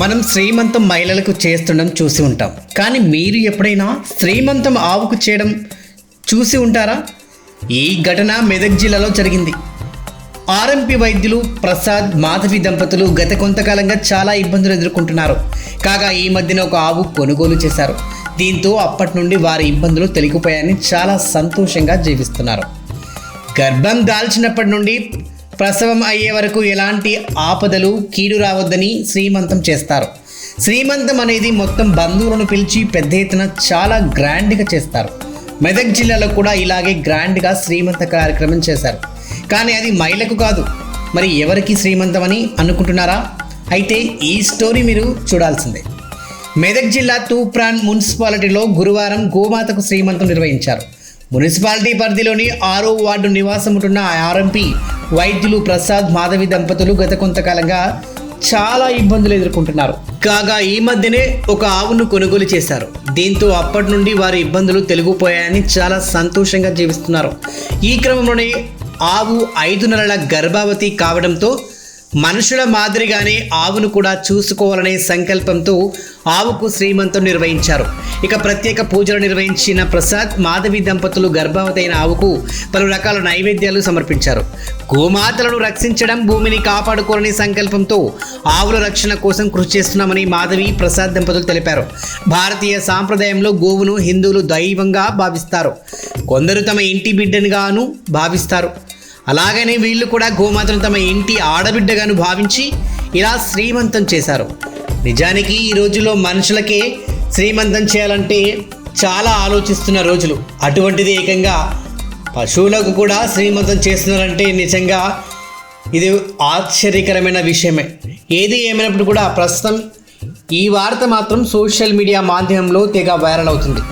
మనం శ్రీమంతం మహిళలకు చేస్తుండడం చూసి ఉంటాం. కానీ మీరు ఎప్పుడైనా శ్రీమంతం ఆవుకు చేయడం చూసి ఉంటారా? ఈ ఘటన మెదక్ జిల్లాలో జరిగింది. ఆర్ఎంపీ వైద్యులు ప్రసాద్ మాధవి దంపతులు గత కొంతకాలంగా చాలా ఇబ్బందులు ఎదుర్కొంటున్నారు. కాగా ఈ మధ్యన ఒక ఆవు కొనుగోలు చేశారు. దీంతో అప్పటి నుండి వారి ఇబ్బందులు తొలగిపోయాయని చాలా సంతోషంగా జీవిస్తున్నారు. గర్భం దాల్చినప్పటి నుండి ప్రసవం అయ్యే వరకు ఎలాంటి ఆపదలు కీడు రావద్దని శ్రీమంతం చేస్తారు. శ్రీమంతం అనేది మొత్తం బంధువులను పిలిచి పెద్ద ఎత్తున చాలా గ్రాండ్గా చేస్తారు. మెదక్ జిల్లాలో కూడా ఇలాగే గ్రాండ్గా శ్రీమంత కార్యక్రమం చేశారు. కానీ అది మహిళకు కాదు. మరి ఎవరికి శ్రీమంతం అని అనుకుంటున్నారా? అయితే ఈ స్టోరీ మీరు చూడాల్సిందే. మెదక్ జిల్లా తూప్రాన్ మున్సిపాలిటీలో గురువారం గోమాతకు శ్రీమంతం నిర్వహించారు. మున్సిపాలిటీ పరిధిలోని ఆరో వార్డు నివాసం ఉంటున్న ఆర్ఎంపీ వైద్యులు ప్రసాద్ మాధవి దంపతులు గత కొంతకాలంగా చాలా ఇబ్బందులు ఎదుర్కొంటున్నారు. కాగా ఈ మధ్యనే ఒక ఆవును కొనుగోలు చేశారు. దీంతో అప్పటి నుండి వారి ఇబ్బందులు తెలుగుపోయాయని చాలా సంతోషంగా జీవిస్తున్నారు. ఈ క్రమంలోనే ఆవు ఐదు నెలల గర్భవతి కావడంతో మనుషుల మాదిరిగానే ఆవును కూడా చూసుకోవాలనే సంకల్పంతో ఆవుకు శ్రీమంతం నిర్వహించారు. ఇక ప్రత్యేక పూజలు నిర్వహించిన ప్రసాద్ మాధవి దంపతులు గర్భవతైన ఆవుకు పలు రకాల నైవేద్యాలు సమర్పించారు. గోమాతలను రక్షించడం భూమిని కాపాడుకోవాలనే సంకల్పంతో ఆవుల రక్షణ కోసం కృషి చేస్తున్నామని మాధవి ప్రసాద్ దంపతులు తెలిపారు. భారతీయ సాంప్రదాయంలో గోవును హిందువులు దైవంగా భావిస్తారు. కొందరు తమ ఇంటి బిడ్డనుగాను భావిస్తారు. అలాగనే వీళ్ళు కూడా గోమాతను తమ ఇంటి ఆడబిడ్డగాను భావించి ఇలా శ్రీమంతం చేశారు. నిజానికి ఈ రోజుల్లో మనుషులకే శ్రీమంతం చేయాలంటే చాలా ఆలోచిస్తున్న రోజులు. అటువంటిది ఏకంగా పశువులకు కూడా శ్రీమంతం చేస్తున్నారంటే నిజంగా ఇది ఆశ్చర్యకరమైన విషయమే. ఏది ఏమైనప్పుడు కూడా ప్రస్తుతం ఈ వార్త మాత్రం సోషల్ మీడియా మాధ్యమంలో తెగ వైరల్ అవుతుంది.